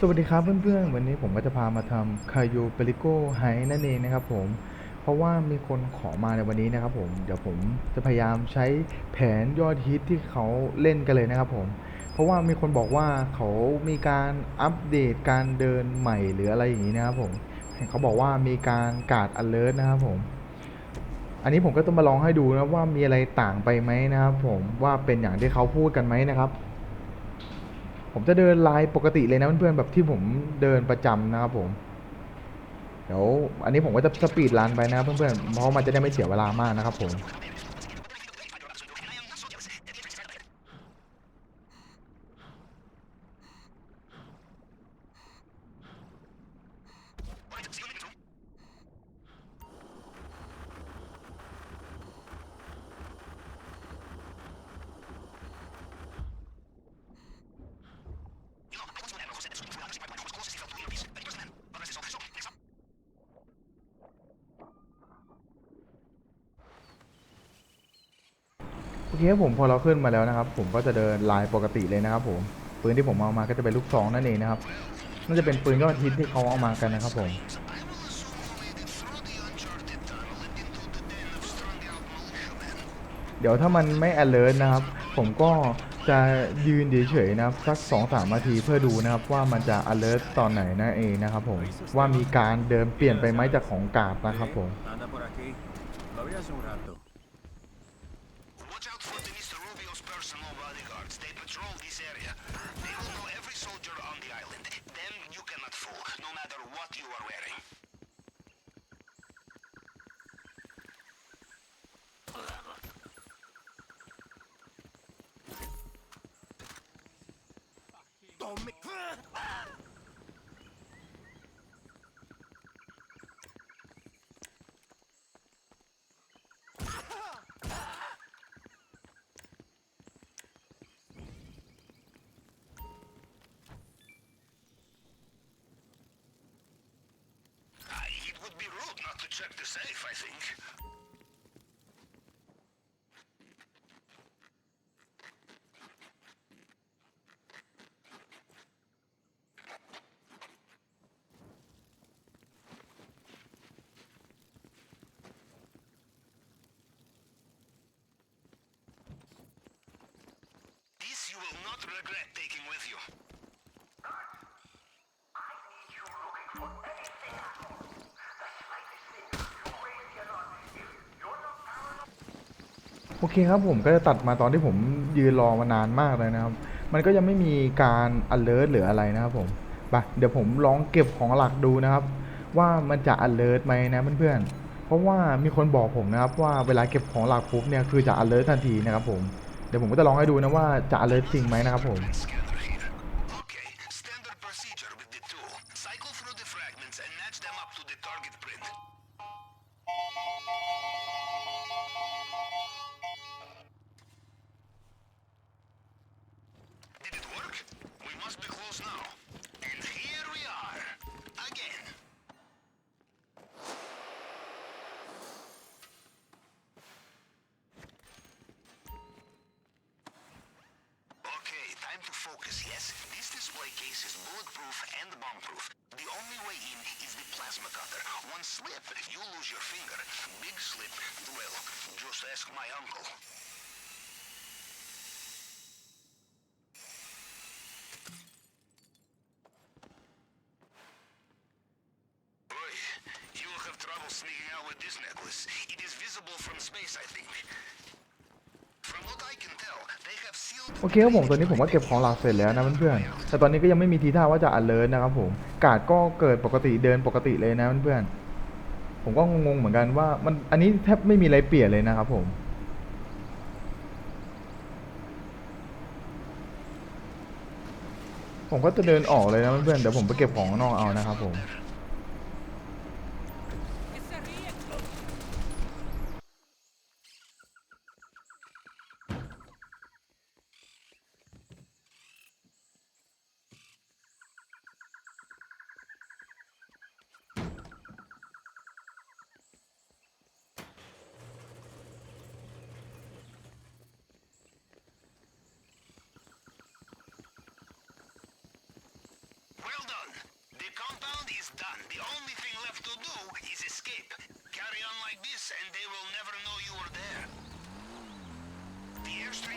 สวัสดีครับเพื่อนๆ วันนี้ผมก็จะพามาทำคายูเปริโกไฮนั่นเองนะครับผม เพราะว่ามีคนขอมาในวันนี้นะครับผม เดี๋ยวผมจะพยายามใช้แผนยอดฮิตที่เขาเล่นกันเลยนะครับผม เพราะว่ามีคนบอกว่าเขามีการอัปเดตการเดินใหม่หรืออะไรอย่างนี้นะครับผม เห็นเขาบอกว่ามีการการ์ด alert นะครับผม อันนี้ผมก็ต้องมาลองให้ดูนะว่ามีอะไรต่างไปไหมนะครับผมว่าเป็นอย่างที่เขาพูดกันไหมนะครับ ผมจะเดินไลน์ปกติเลยนะเพื่อนๆแบบที่ผมเดินประจำนะครับผม เดี๋ยวอันนี้ผมก็จะสปีดลันไปนะครับเพื่อนๆเพราะมันจะได้ไม่เสียเวลามากนะครับผม อเคครับผมพอเราขึ้นมาแล้วนะครับ ผมก็จะเดินลน์ปกติเลยนะครับ ผมปืนที่ผมเอามาก็จะเป็นลูกซองนั่นเองนะครับน่าจะเป็นปืนยอดฮิตที่เขาเอามากันนะครับผมเดี๋ยวถ้ามันไม่ alert นะครับ ผมก็จะยืนเฉยๆนะครับสัก2อสามนาทีเพื่อดูนะครับว่ามันจะ alert ตอนไหนนั่นเองนะครับผมว่ามีการเดินเปลี่ยนไปไหมจากของกาดนะครับผม Ah, it would be rude not to check the safe, I think. Not regret taking with you. โอเคครับผมก็จะตัดมาตอนที่ผมยืนรอมานานมากเลยนะครับ มันก็ยังไม่มีการ alert หรืออะไรนะครับผมไปเดี๋ยวผมลองเก็บของหลักดูนะครับ ว่ามันจะ alert ไหมนะเพื่อนๆ เพราะว่ามีคนบอกผมนะครับว่าเวลาเก็บของหลักปุ๊บเนี่ยคือจะ alert ทันทีนะครับผมเดี๋ยวผมก็จะลองให้ดูนะว่าจะเลิศจริงไหมนะครับผม focus, yes? This display case is bulletproof and bomb-proof. The only way in is the plasma cutter. One slip, you lose your finger. Big slip, well, just ask my uncle. Boy, you will have trouble sneaking out with this necklace. It is visible from space, I think. โอเคครับผมตอนนี้ผมก็เก็บของหลักเสร็จแล้วนะเพื่อนๆแต่ตอนนี้ก็ยังไม่มีทีท่าว่าจะ alert นะครับผมกาดก็เกิดปกติเดินปกติเลยนะเพื่อนๆผมก็งงๆเหมือนกันว่ามันอันนี้แทบไม่มีอะไรเปลี่ยนเลยนะครับผมผมก็จะเดินออกเลยนะเพื่อนๆเดี๋ยวผมไปเก็บของข้างนอกเอานะครับผม Done. The compound is done. The only thing left to do is escape. Carry on like this, and they will never know you were there. The airstrike.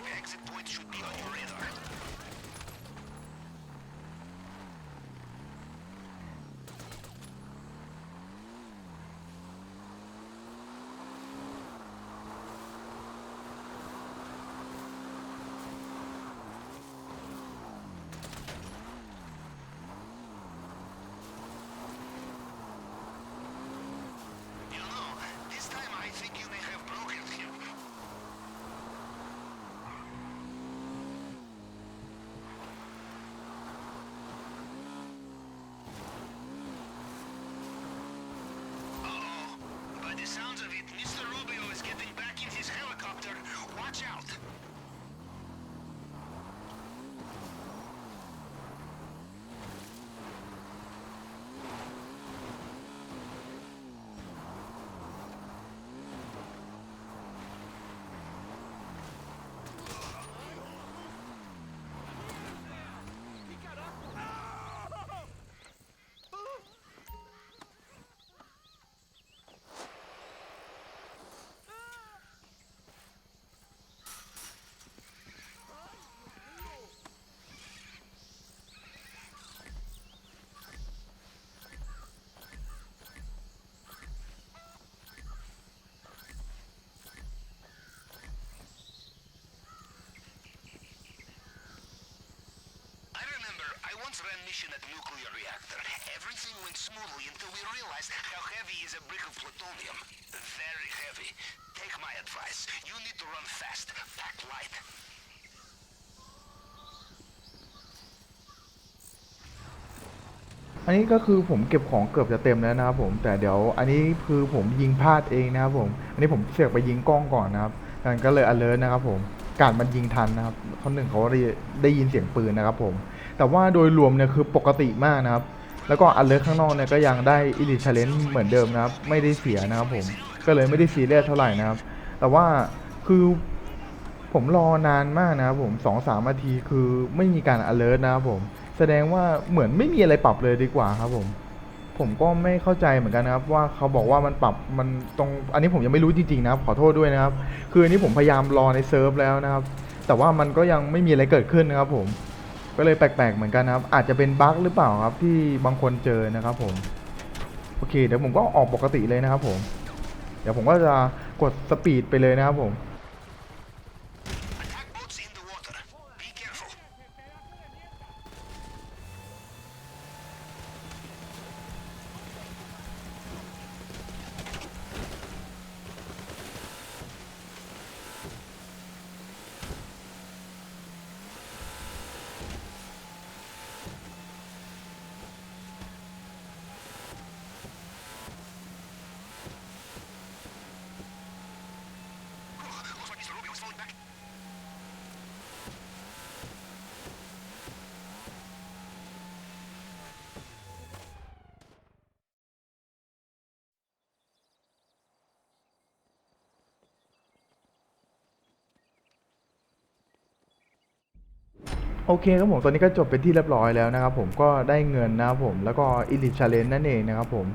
Mission at nuclear reactor. Everything went smoothly until we realized how heavy is a brick of plutonium. Very heavy. Take my advice. You need to run fast. Pack light. อันนี้ก็คือผมเก็บของเกือบจะเต็มแล้วนะครับผมแต่เดี๋ยวอันนี้คือผมยิงพลาดเองนะครับผม อันนี้ผมเสือกไปยิงกล้องก่อนนะครับกันก็เลย alert นะครับผมการมันยิงทันนะครับคนหนึ่งเขาได้ได้ยินเสียงปืนนะครับผม แต่ว่าโดยรวมเนี่ยคือปกติมากนะครับ แล้วก็ alert ข้างนอกเนี่ยก็ยังได้ elite challenge เหมือนเดิมนะครับ ไม่ได้เสียนะครับผม ก็เลยไม่ได้ซีเรียสเท่าไหร่นะครับ แต่ว่าคือผมรอนานมากนะครับผมสองสามนาทีคือไม่มีการอ alert นะครับผม แสดงว่าเหมือนไม่มีอะไรปรับเลยดีกว่าครับผม ผมก็ไม่เข้าใจเหมือนกันนะครับ ว่าเขาบอกว่ามันปรับมันตรงอันนี้ผมยังไม่รู้จริงๆนะครับ ขอโทษด้วยนะครับ คืออันนี้ผมพยายามรอในเซิร์ฟแล้วนะครับ แต่ว่ามันก็ยังไม่มีอะไรเกิดขึ้นนะครับผม ก็เลยแปลกๆเหมือนกันนะครับ อาจจะเป็นบั๊กหรือเปล่าครับที่บางคนเจอนะครับผม โอเค เดี๋ยวผมก็ออกปกติเลยนะครับผม เดี๋ยวผมก็จะกดสปีดไปเลยนะครับผม โอเคครับผมตอนนี้ก็จบเป็นที่เรียบร้อยแล้วนะครับผมก็ได้เงินนะครับผมแล้วก็ Elite Challenge นั่นเองนะครับผม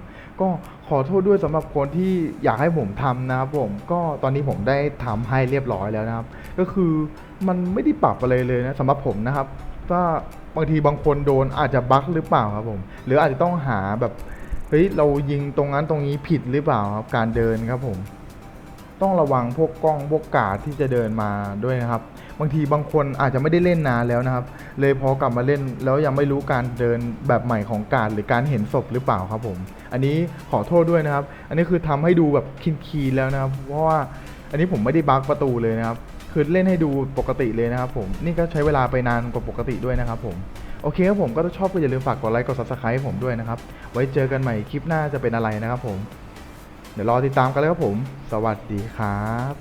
ก็ขอโทษด้วยสำหรับคนที่อยากให้ผมทำนะครับผมก็ตอนนี้ผมได้ทำให้เรียบร้อยแล้วนะครับ ก็คือมันไม่ได้ปรับอะไรเลยนะสำหรับผมนะครับถ้าบางทีบางคนโดนอาจจะบั๊กหรือเปล่าครับผม หรืออาจจะต้องหาแบบเฮ้ยเรายิงตรงนั้นตรงนี้ผิดหรือเปล่าครับการเดินครับผม ต้องระวังพวกกล้องพวกกาดที่จะเดินมาด้วยนะครับ บางทีบางคนอาจจะไม่ได้เล่นนานแล้วนะครับ เลยพอกลับมาเล่นแล้วยังไม่รู้การเดินแบบใหม่ของการหรือการเห็นศพหรือเปล่าครับผม อันนี้ขอโทษด้วยนะครับ อันนี้คือทำให้ดูแบบคินคีแล้วนะครับ เพราะว่าอันนี้ผมไม่ได้บั๊กประตูเลยนะครับคือเล่นให้ดูปกติเลยนะครับผมนี่ก็ใช้เวลาไปนานกว่าปกติด้วยนะครับผมโอเคครับผมก็ถ้าชอบก็อย่าลืมฝากกดไลค์กด subscribe ผมด้วยนะครับ ไว้เจอกันใหม่คลิปหน้าจะเป็นอะไรนะครับผม เดี๋ยวรอติดตามกันเลยครับผม สวัสดีครับ